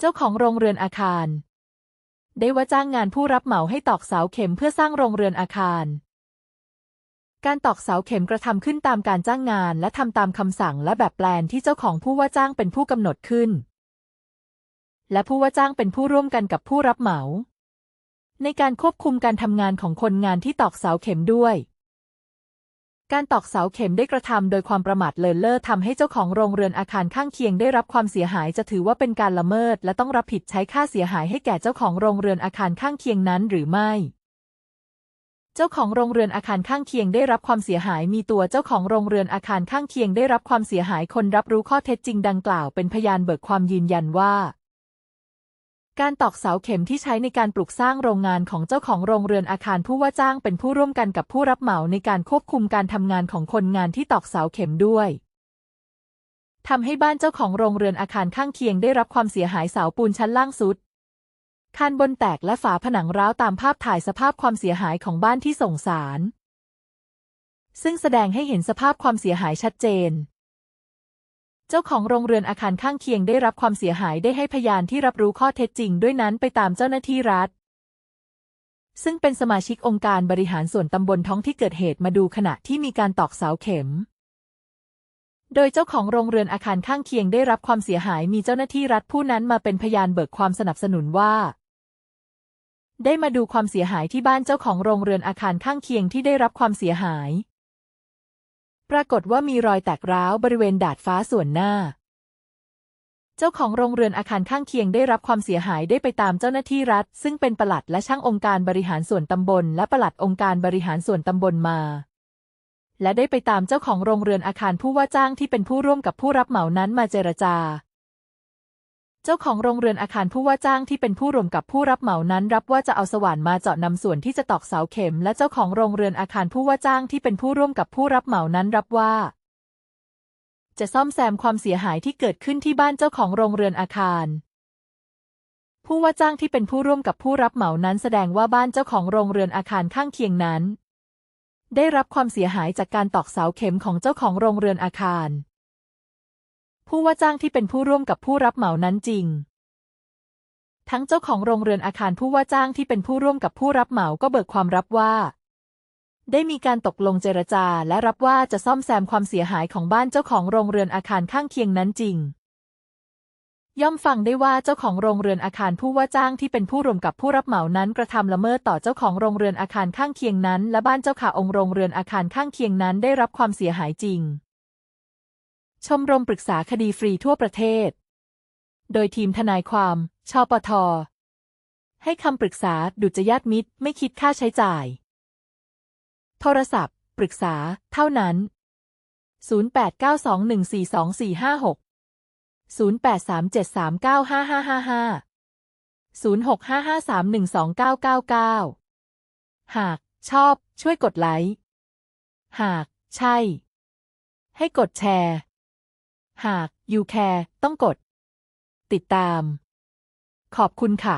เจ้าของโรงเรือนอาคาร ได้ว่าจ้างงานผู้รับเหมาให้ตอกเสาเข็มเพื่อสร้างโรงเรือนอาคาร การตอกเสาเข็มกระทำขึ้นตามการจ้างงานและทำตามคำสั่งและแบบแปลนที่เจ้าของผู้ว่าจ้างเป็นผู้กำหนดขึ้น และผู้ว่าจ้างเป็นผู้ร่วมกันกับผู้รับเหมา ในการควบคุมการทำงานของคนงานที่ตอกเสาเข็มด้วย การตอกเสาเข็มได้กระทำโดยความประมาทเลินเล่อทำให้เจ้าของโรงเรือนอาคารข้างเคียงได้รับความเสียหายจะถือว่าเป็นการละเมิด และต้องรับผิดใช้ค่าเสียหายให้แก่เจ้าของโรงเรือนอาคารข้างเคียงนั้นหรือไม่ เจ้าของโรงเรือนอาคารข้างเคียงได้รับความเสียหายมีตัวเจ้าของโรงเรือนอาคารข้างเคียงได้รับความเสียหายคนรับรู้ข้อเท็จจริงดังกล่าวเป็นพยานเบิกความยืนยันว่า การตอกเสาเข็มที่ใช้ในการปลูกสร้างโรงงานของเจ้าของโรงเรือนอาคารผู้ว่าจ้างเป็นผู้ร่วมกันกับผู้รับเหมาในการควบคุมการทำงานของคนงานที่ตอกเสาเข็มด้วยทำให้บ้านเจ้าของโรงเรือนอาคารข้างเคียงได้รับความเสียหายเสาปูนชั้นล่างสุดคานบนแตกและฝาผนังร้าวตามภาพถ่ายสภาพความเสียหายของบ้านที่ส่งสาร ซึ่งแสดงให้เห็นสภาพความเสียหายชัดเจน เจ้าของโรงเรือนอาคารข้างเคียงได้รับความเสียหายได้ให้พยานที่รับรู้ข้อเท็จจริงด้วยนั้นไปตามเจ้าหน้าที่รัฐ ซึ่งเป็นสมาชิกองค์การบริหารส่วนตำบลท้องที่เกิดเหตุมาดูขณะที่มีการตอกเสาเข็ม โดยเจ้าของโรงเรือนอาคารข้างเคียงได้รับความเสียหายมีเจ้าหน้าที่รัฐผู้นั้นมาเป็นพยานเบิกความสนับสนุนว่า ได้มาดูความเสียหายที่บ้านเจ้าของโรงเรือนอาคารข้างเคียงที่ได้รับความเสียหาย ปรากฏว่ามีรอยแตกร้าวบริเวณดาดฟ้าส่วนหน้า เจ้าของโรงเรือนอาคารข้างเคียงได้รับความเสียหายได้ไปตามเจ้าหน้าที่รัฐ ซึ่งเป็นปลัดและช่างองค์การบริหารส่วนตำบล และปลัดองค์การบริหารส่วนตำบลมา และได้ไปตามเจ้าของโรงเรือนอาคารผู้ว่าจ้างที่เป็นผู้ร่วมกับผู้รับเหมานั้นมาเจรจา เจ้าของโรงเรือนอาคารผู้ว่าจ้างที่เป็นผู้ร่วมกับผู้รับเหมานั้น รับว่าจะเอาสว่านมาเจาะนำส่วนที่จะตอกเสาเข็ม และเจ้าของโรงเรือนอาคารผู้ว่าจ้างที่เป็นผู้ร่วมกับผู้รับเหมานั้นรับว่า จะซ่อมแซมความเสียหายที่เกิดขึ้นที่บ้านเจ้าของโรงเรือนอาคาร ผู้ว่าจ้างที่เป็นผู้ร่วมกับผู้รับเหมานั้น แสดงว่าบ้านเจ้าของโรงเรือนอาคารข้างเคียงนั้น ได้รับความเสียหายจากการตอกเสาเข็มของเจ้าของโรงเรือนอาคาร ผู้ว่าจ้างที่เป็นผู้ร่วมกับผู้รับเหมานั้นจริง ทั้งเจ้าของโรงเรือนอาคารผู้ว่าจ้างที่เป็นผู้ร่วมกับผู้รับเหมาก็เบิกความรับว่า ได้มีการตกลงเจรจาและรับว่าจะซ่อมแซมความเสียหายของบ้านเจ้าของโรงเรือนอาคารข้างเคียงนั้นจริง ย่อมฟังได้ว่าเจ้าของโรงเรือนอาคารผู้ว่าจ้างที่เป็นผู้ร่วมกับผู้รับเหมานั้นกระทำละเมิดต่อเจ้าของโรงเรือนอาคารข้างเคียงนั้น และบ้านเจ้าขาองค์โรงเรือนอาคารข้างเคียงนั้นได้รับความเสียหายจริง ชมรมปรึกษาคดีฟรีทั่วประเทศ โดยทีมทนายความชปท ให้คำปรึกษาดุจยาติมิตร ไม่คิดค่าใช้จ่าย โทรศัพท์ ปรึกษา เท่านั้น 0892142456 0837395555 0655312999 หากชอบ ช่วยกดไลค์ หาก ใช่ ให้กดแชร์ หาก you care ต้องกด ติดตาม ขอบคุณค่ะ